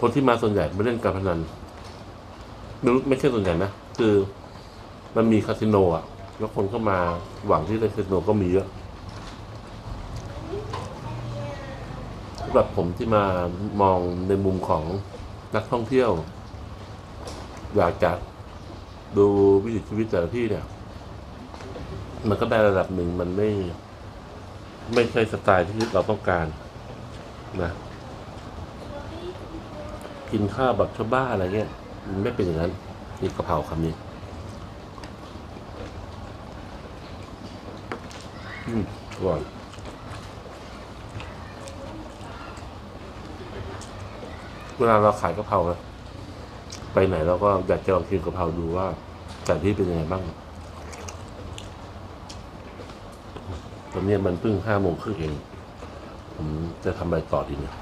คนที่มาส่วนใหญ่ไม่เล่นการพนันไม่รู้ไม่ใช่ส่วนใหญ่นะคือมันมีคาสิโนอะ แล้วคนเข้ามาหวังที่เล่นคาสิโนก็มีเยอะแบบผมที่มามองในมุมของนักท่องเที่ยว อยากจะดูวิถีชีวิตแต่ละที่เนี่ย มันก็ได้ระดับหนึ่งมันไม่ ไม่ใช่สไตล์ที่เราต้องการนะ กินข้าวแบบชาวบ้านอะไรเงี้ยมันไม่เป็นอย่างนั้นนี่กะเพราคำนี้อืมอร่อยเวลาเราขายกะเพราไปไหนเราก็อยากจะลองกินกะเพราดูว่าแต่ที่เป็นยังไงบ้าง ตอนนี้มันเพิ่งห้าโมงครึ่งเอง ผมจะทำอะไรต่อดีเนี่ย